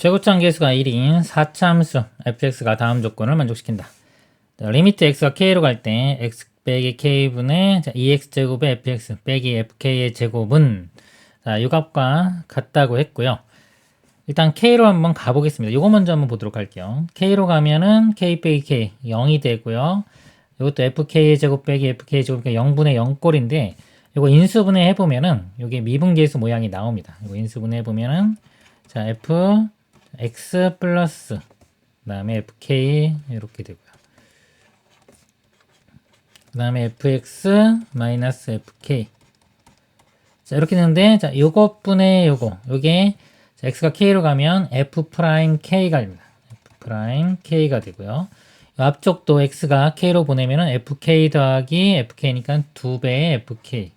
최고점 계수가 1인 4차 함수 fx가 다음 조건을 만족시킨다. 자, 리미트 x가 k로 갈 때 x 빼기 k분의 2x제곱의 fx 빼기 fk의 제곱은 자, 이 값과 같다고 했고요. 일단 k로 한번 가보겠습니다. 이거 먼저 한번 보도록 할게요. k로 가면은 k 빼기 k 0이 되고요. 이것도 fk의 제곱 빼기 fk의 제곱 0분의 0꼴인데 이거 인수분해 해보면은 이게 미분계수 모양이 나옵니다. 이거 인수분해 해보면은 자 f x 플러스 그 다음에 fk 이렇게 되고요. 그 다음에 fx 마이너스 fk 자 이렇게 되는데 자 요것분의 요거 요게 자, x가 k로 가면 f 프라임 k가 됩니다. f 프라임 k가 되고요. 요 앞쪽도 x가 k로 보내면은 fk 더하기 fk니까 2배의 fk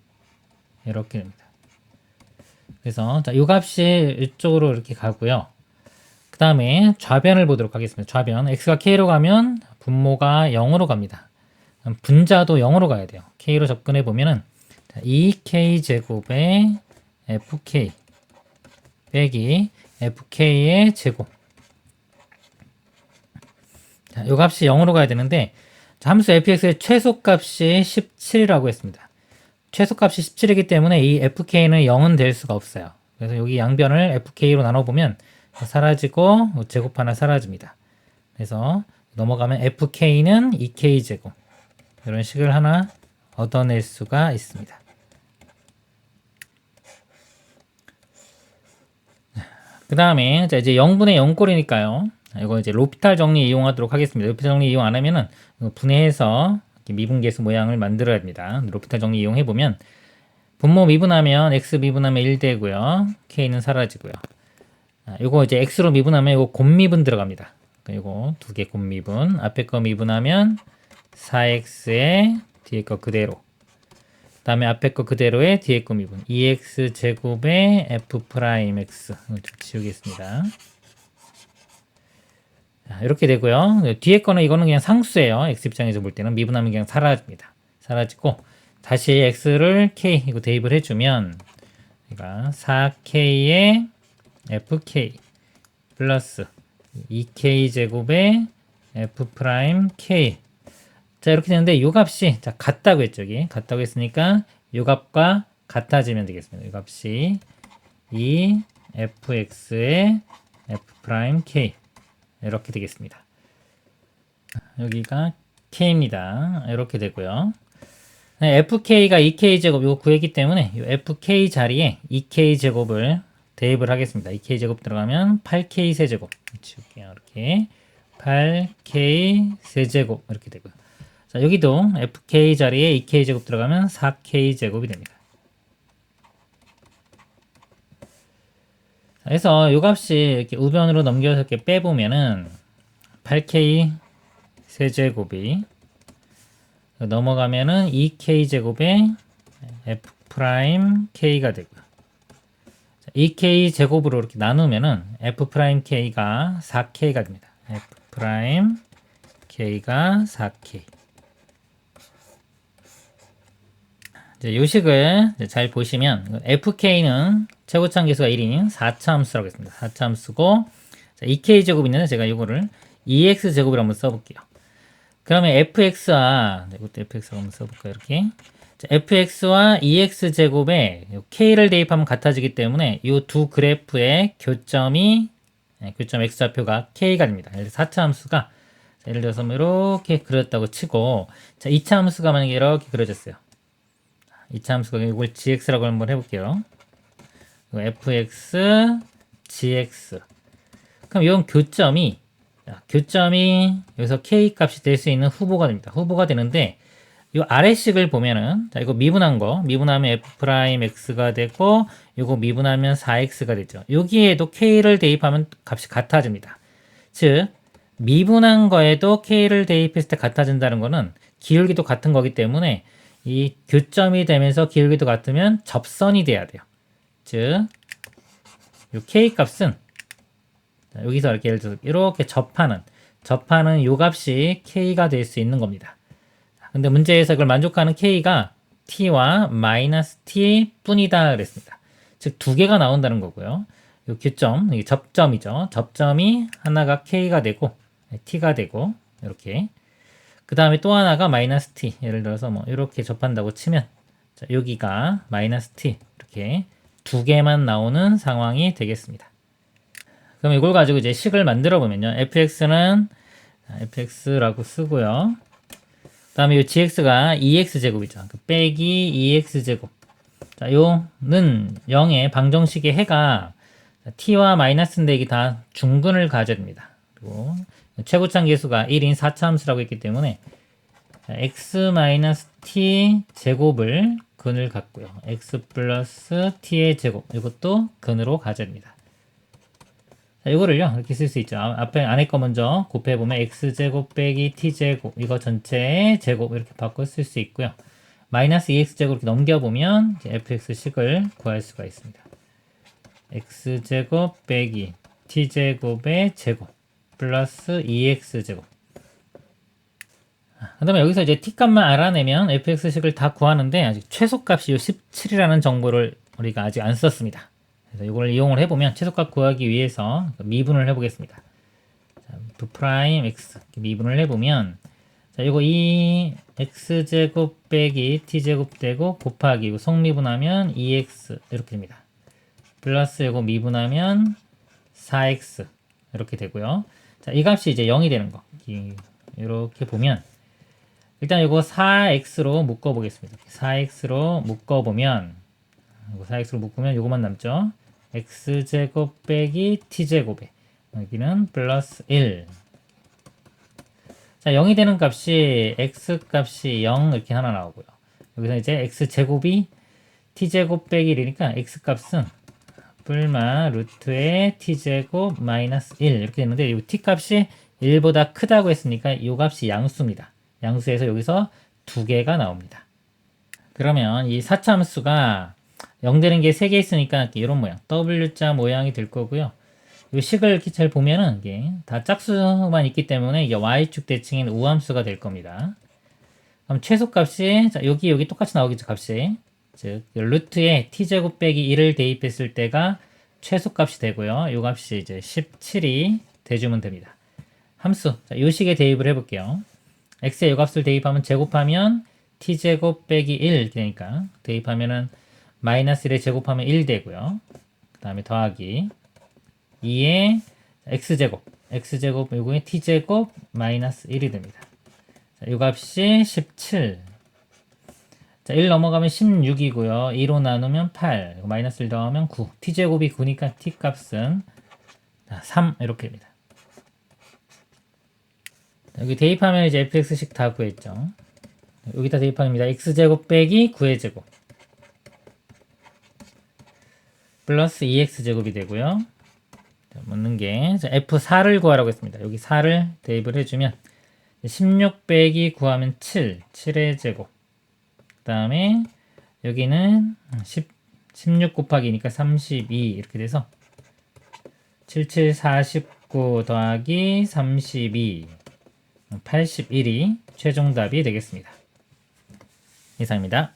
이렇게 됩니다. 그래서 자, 요 값이 이쪽으로 이렇게 가고요. 그 다음에 좌변을 보도록 하겠습니다. 좌변 x가 k로 가면 분모가 0으로 갑니다. 분자도 0으로 가야 돼요. k로 접근해 보면은 2k 제곱의 fk 빼기 fk의 제곱 자, 요 값이 0으로 가야 되는데 자, 함수 fx의 최소값이 17이라고 했습니다. 최소값이 17이기 때문에 이 fk는 0은 될 수가 없어요. 그래서 여기 양변을 fk로 나눠보면 사라지고 제곱 하나 사라집니다. 그래서 넘어가면 fk는 2k제곱 이런 식을 하나 얻어낼 수가 있습니다. 그 다음에 이제 0분의 0꼴이니까요. 이거 이제 로피탈 정리 이용하도록 하겠습니다. 로피탈 정리 이용 안 하면은 분해해서 미분계수 모양을 만들어야 됩니다. 로피탈 정리 이용해 보면 분모 미분하면 x 미분하면 1 되고요. k는 사라지고요. 아, 요거 이제 x로 미분하면 이거 곱미분 들어갑니다. 이거 두 개 곱미분. 앞에 거 미분하면 4x에 뒤에 거 그대로. 다음에 앞에 거 그대로의 뒤에 거 미분. 2x 제곱의 f 프라임 x. 좀 지우겠습니다. 자, 이렇게 되고요. 뒤에 거는 이거는 그냥 상수예요. x 입장에서 볼 때는 미분하면 그냥 사라집니다. 사라지고 다시 x를 k 이거 대입을 해주면 그러니까 4k의 fk 플러스 2k 제곱의 f 프라임 k 자 이렇게 되는데 요 값이 자 같다고 했죠 여기 같다고 했으니까 요 값과 같아지면 되겠습니다. 요 값이 2 fx의 f 프라임 k 이렇게 되겠습니다. 여기가 k입니다. 이렇게 되고요. fk가 2k 제곱 이거 구했기 때문에 이 fk 자리에 2k 제곱을 대입을 하겠습니다. 2k 제곱 들어가면 8k 세제곱 지울게요. 이렇게 8k 세제곱 이렇게 되고요. 자 여기도 fk 자리에 2k 제곱 들어가면 4k 제곱이 됩니다. 그래서 이 값이 이렇게 우변으로 넘겨서 이렇게 빼보면은 8k 세제곱이 넘어가면은 2k 제곱의 f 프라임 k가 되고요. 2k 제곱으로 이렇게 나누면은 f 프라임 k가 4k가 됩니다. f 프라임 k가 4k. 이제 요식을 잘 보시면 fk는 최고참 계수가 1인 4차 함수라고 했습니다. 4차 함수고 2k 제곱 있는데 제가 이거를 2x 제곱을 한번 써볼게요. 그러면 fx와 네, 이것도 fx로 한번 써볼까요? 이렇게 자, fx와 2x 제곱에 k를 대입하면 같아지기 때문에 이 두 그래프의 교점이 네, 교점 x좌표가 k가 됩니다. 예를 들어 4차 함수가 자, 예를 들어서 뭐 이렇게 그렸다고 치고 자 2차 함수가 만약에 이렇게 그려졌어요. 2차 함수가 이걸 gx라고 한번 해볼게요. fx, gx. 그럼 이건 교점이 자, 교점이 여기서 k 값이 될 수 있는 후보가 됩니다. 후보가 되는데 이 아래식을 보면은 자 이거 미분한 거 미분하면 f 프라임 x가 되고 이거 미분하면 4x가 되죠. 여기에도 k를 대입하면 값이 같아집니다. 즉 미분한 거에도 k를 대입했을 때 같아진다는 거는 기울기도 같은 거기 때문에 이 교점이 되면서 기울기도 같으면 접선이 돼야 돼요. 즉, 이 k 값은 여기서 이렇게 예를 들어서 이렇게 접하는 접하는 요 값이 k가 될 수 있는 겁니다. 근데 문제에서 그걸 만족하는 k가 t와 마이너스 t 뿐이다 그랬습니다. 즉 두 개가 나온다는 거고요. 요 교점, 이게 접점이죠. 접점이 하나가 k가 되고 t가 되고 이렇게 그 다음에 또 하나가 마이너스 t 예를 들어서 뭐 이렇게 접한다고 치면 자, 여기가 마이너스 t 이렇게 두 개만 나오는 상황이 되겠습니다. 그럼 이걸 가지고 이제 식을 만들어 보면요. fx는 fx라고 쓰고요. 그다음에 이 gx가 2x 제곱이죠. 그 빼기 2x 제곱. 자, 요는 0의 방정식의 해가 t와 마이너스인데 이게 다 중근을 가져야 됩니다. 그리고 최고창 계수가 1인 4차함수라고 했기 때문에 x 마이너스 t 제곱을 근을 갖고요. x 플러스 t의 제곱 이것도 근으로 가져야 됩니다. 자, 이거를요 이렇게 쓸 수 있죠. 아, 앞에 안에 거 먼저 곱해 보면 x 제곱 빼기 t 제곱 이거 전체 제곱 이렇게 바꿔 쓸 수 있고요. 마이너스 2x 제곱 이렇게 넘겨 보면 fx 식을 구할 수가 있습니다. x 제곱 빼기 t 제곱의 제곱 플러스 2x 제곱. 그 다음에 여기서 이제 t 값만 알아내면 fx 식을 다 구하는데 아직 최소값이 17이라는 정보를 우리가 아직 안 썼습니다. 그래서 이걸 이용을 해보면 최소값 구하기 위해서 미분을 해보겠습니다. 자, v 프라임 x 미분을 해보면 자 이거 이 x 제곱 빼기 t 제곱 되고 곱하기 이거 속미분하면 2x 이렇게 됩니다. 플러스 이거 미분하면 4x 이렇게 되고요. 자, 이 값이 이제 0이 되는 거. 이- 이렇게 보면 일단 이거 4x로 묶어 보겠습니다. 4x로 묶어 보면 이거 4x로 묶으면 이거만 남죠. X제곱 빼기 t제곱에 여기는 플러스 1 자, 0이 되는 값이 x 값이 0 이렇게 하나 나오고요. 여기서 이제 x제곱이 t제곱 빼기 1이니까 x 값은 불마 루트의 t제곱 마이너스 1 이렇게 되는데 이 t값이 1보다 크다고 했으니까 이 값이 양수입니다. 양수에서 여기서 두 개가 나옵니다. 그러면 이 사참수가 0 되는 게 3개 있으니까 이런 모양 W자 모양이 될 거고요. 이 식을 이렇게 잘 보면은 이게 다 짝수만 있기 때문에 이게 y축 대칭인 우함수가 될 겁니다. 그럼 최소값이 자, 여기 여기 똑같이 나오겠죠 값이 즉 루트에 t제곱 빼기 1을 대입했을 때가 최소값이 되고요. 이 값이 이제 17이 돼주면 됩니다. 함수 자, 이 식에 대입을 해볼게요. x의 이 값을 대입하면 제곱하면 t제곱 빼기 1 이렇게 되니까 대입하면은 마이너스 1에 제곱하면 1 되고요. 그 다음에 더하기 2의 x제곱 x제곱 요거에 t제곱 마이너스 1이 됩니다. 자, 이 값이 17 자, 1 넘어가면 16이고요. 2로 나누면 8, 마이너스 1 더하면 9. t제곱이 9니까 t 값은 자, 3 이렇게 됩니다. 여기 대입하면 이제 fx식 다 구했죠. 여기다 대입합니다. x제곱 빼기 9의 제곱 플러스 2x제곱이 되고요. 자, 묻는 게 자, f4를 구하라고 했습니다. 여기 4를 대입을 해주면 16 빼기 9하면 7, 7의 제곱 그 다음에 여기는 10, 16 곱하기니까 32 이렇게 돼서 77, 49 더하기 32 81이 최종답이 되겠습니다. 이상입니다.